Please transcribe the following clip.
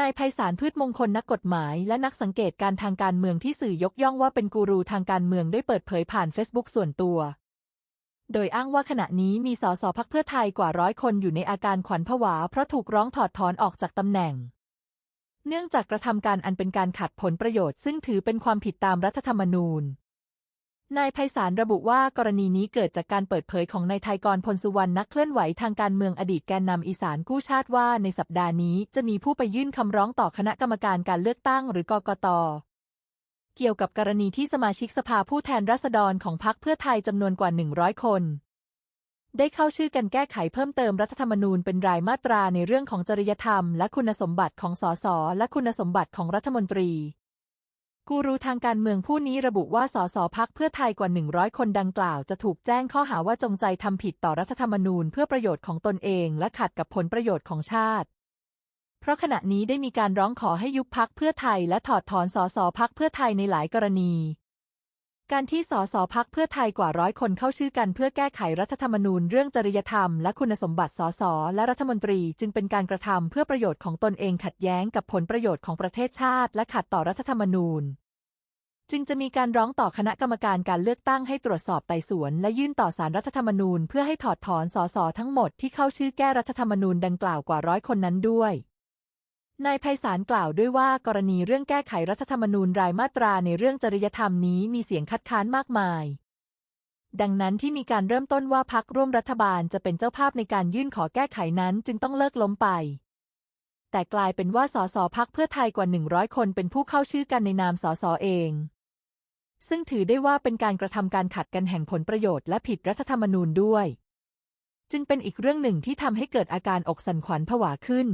นายไพศาลพืชมงคลนักกฎหมาย และนักสังเกตการทางการเมืองที่สื่อยกย่องว่าเป็นกูรูทางการเมืองได้เปิดเผยผ่านเฟซบุ๊กส่วนตัว โดยอ้างว่าขณะนี้มีสสพักเพื่อไทยกว่าร้อยคนอยู่ในอาการขวัญผวา เพราะถูกร้องถอดถอนออกจากตำแหน่ง เนื่องจากกระทำการอันเป็นการขัดผลประโยชน์ ซึ่งถือเป็นความผิดตามรัฐธรรมนูญ นายไพศาลระบุว่ากรณีนี้เกิดจากการเปิดเผยของนายไทยกรพลสุวรรณนักเคลื่อนไหวทางการเมืองอดีตแกนนำอีสานกู้ชาติว่าในสัปดาห์นี้จะมีผู้ไปยื่นคำร้องต่อคณะกรรมการการเลือกตั้งหรือกกตเกี่ยวกับกรณีที่สมาชิกสภาผู้แทนราษฎรของพรรคเพื่อไทยจำนวนกว่า 100 คน ได้เข้าชื่อกันแก้ไขเพิ่มเติมรัฐธรรมนูญเป็นรายมาตราในเรื่องของจริยธรรม และคุณสมบัติของสสและคุณสมบัติของรัฐมนตรี กูรูทางการเมืองผู้นี้ระบุว่าสสพักเพื่อไทยกว่า 100 คนดังกล่าวจะถูกแจ้งข้อหาว่าจงใจทำผิดต่อรัฐธรรมนูญเพื่อประโยชน์ของตนเองและขัดกับผลประโยชน์ของชาติ เพราะขณะนี้ได้มีการร้องขอให้ยุบพักเพื่อไทยและถอดถอนสสพักเพื่อไทยในหลายกรณี การที่สสพักเพื่อไทยกว่าร้อยคนเข้าชื่อกันเพื่อแก้ไขรัฐธรรมนูญเรื่องจริยธรรมและคุณสมบัติสสและรัฐมนตรีจึงเป็นการกระทำเพื่อประโยชน์ของตนเองขัดแย้งกับผลประโยชน์ของประเทศชาติ และขัดต่อรัฐธรรมนูญ จึงจะมีการร้องต่อคณะกรรมการการเลือกตั้งให้ตรวจสอบไต่สวน และยื่นต่อสารรัฐธรรมนูญเพื่อให้ถอดถอนสสทั้งหมดที่เข้าชื่อแก้รัฐธรรมนูญดังกล่าวกว่าร้อยคนนั้นด้วย นายไพศาลกล่าวด้วยว่ากรณีเรื่องแก้ไขรัฐธรรมนูญรายมาตราในเรื่องจริยธรรมนี้มีเสียงคัดค้านมากมาย ดังนั้นที่มีการเริ่มต้นว่าพักร่วมรัฐบาลจะเป็นเจ้าภาพในการยื่นขอแก้ไขนั้นจึงต้องเลิกล้มไป แต่กลายเป็นว่าสสพักเพื่อไทยกว่า 100 คนเป็นผู้เข้าชื่อกันในนามสสเอง ซึ่งถือได้ว่าเป็นการกระทำการขัดกันแห่งผลประโยชน์และผิดรัฐธรรมนูญด้วย จึงเป็นอีกเรื่องหนึ่งที่ทำให้เกิดอาการอกสั่นขวัญผวาขึ้น